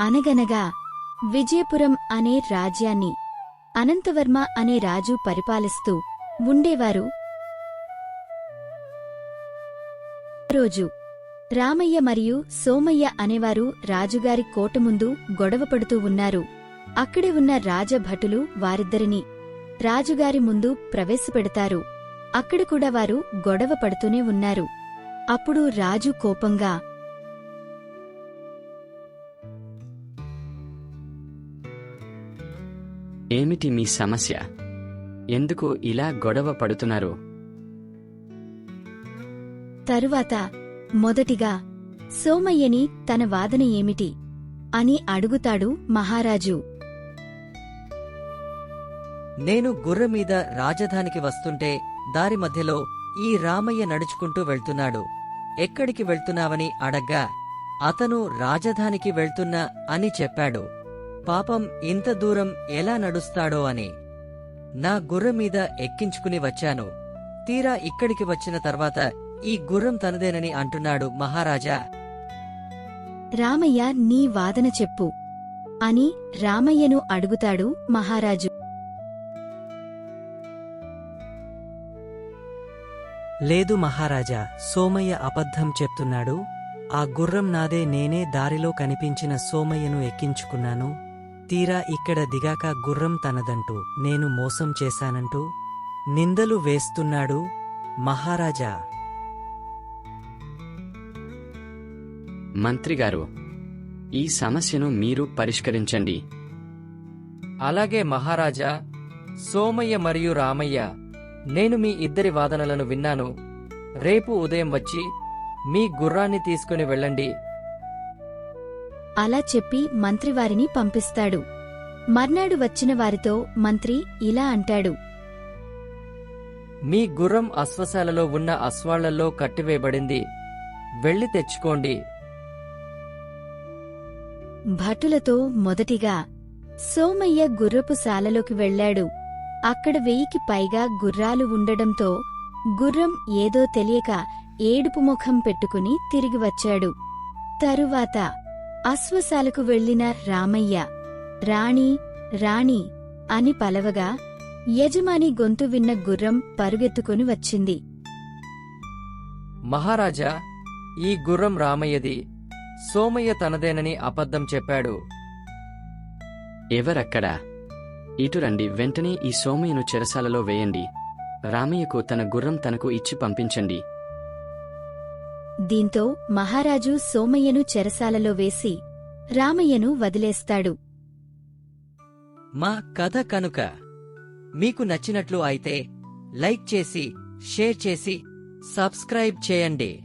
అనగనగా విజయపురం అనే రాజ్యాన్ని అనంతవర్మ అనే రాజు పరిపాలిస్తూ ఉండేవారు. రోజు రామయ్య మరియు సోమయ్య అనేవారు రాజుగారి కోట ముందు గొడవపడుతూ ఉన్నారు. అక్కడే ఉన్న రాజభటులు వారిద్దరిని రాజుగారి ముందు ప్రవేశపెడతారు. అక్కడ కూడా వారు గొడవ పడుతూనే ఉన్నారు. అప్పుడు రాజు కోపంగా ఏమిటి మీ సమస్య? ఎందుకు ఇలా గొడవ పడుతున్నారు? తరువాత మొదటిగా సోమయ్యని తన వాదన ఏమిటి? అని అడుగుతాడు మహారాజు. నేను గుర్రం మీద రాజధానికి వస్తుంటే దారి మధ్యలో ఈ రామయ్య నడుచుకుంటూ వెళ్తున్నాడు. ఎక్కడికి వెళ్తున్నావని అడగ్గా అతను రాజధానికి వెళ్తున్నా అని చెప్పాడు. పాపం ఇంత దూరం ఎలా నడుస్తాడో అని. నా గుర్రం మీద ఎక్కించుకుని వచ్చాను. తీరా ఇక్కడికి వచ్చిన తర్వాత ఈ గుర్రం తనదేనని అంటున్నాడు మహారాజా. రామయ్య నీ వాదన చెప్పు. అని రామయ్యను అడుగుతాడు మహారాజు. లేదు మహారాజా సోమయ్య అబద్ధం చెప్తున్నాడు. ఆ గుర్రం నాదే నేనే దారిలో కనిపించిన సోమయ్యను ఎక్కించుకున్నాను. తీరా ఇక్కడ దిగాక గుర్రం తనదంటూ నేను మోసం చేశానంటూ నిందలు వేస్తున్నాడు మహారాజా. మంత్రిగారు ఈ సమస్యను మీరు పరిష్కరించండి. అలాగే మహారాజా సోమయ్య మరియు రామయ్య నేను మీ ఇద్దరి వాదనలను విన్నాను. రేపు ఉదయం వచ్చి మీ గుర్రాన్ని తీసుకుని వెళ్ళండి. అలా చెప్పి మంత్రివారిని పంపిస్తాడు. మర్నాడు వచ్చిన వారితో మంత్రి ఇలా అంటాడు. మీ గుర్రం అశ్వశాలలో ఉన్న అశ్వాళ్ళలో కట్టివేయబడింది. వెళ్ళి తెచ్చుకోండి. భటులతో మొదటిగా సోమయ్య గుర్రపు శాలలోకి వెళ్ళాడు. అక్కడ వెయ్యికి పైగా గుర్రాలు ఉండడంతో గుర్రం ఏదో తెలియక ఏడుపు ముఖం పెట్టుకుని తిరిగి వచ్చాడు. తరువాత అశ్వశాలకు వెళ్ళిన రామయ్య రాణి రాణి అని పలవగా యజమాని గొంతు విన్న గుర్రం పరుగెత్తుకుని వచ్చింది. మహారాజా ఈ గుర్రం రామయ్యది. సోమయ్య తనదేనని అబద్ధం చెప్పాడు. ఎవరక్కడా? ఇటు రండి వెంటనే ఈ సోమయ్యను చెరసాలలో వేయండి. రామయ్యకు తన గుర్రం తనకు ఇచ్చి పంపించండి. దీంతో మహారాజు సోమయ్యను చెరసాలలో వేసి రామయ్యను వదిలేస్తాడు. మా కథ కనుక మీకు నచ్చినట్లు అయితే లైక్ చేసి షేర్ చేసి సబ్స్క్రైబ్ చేయండి.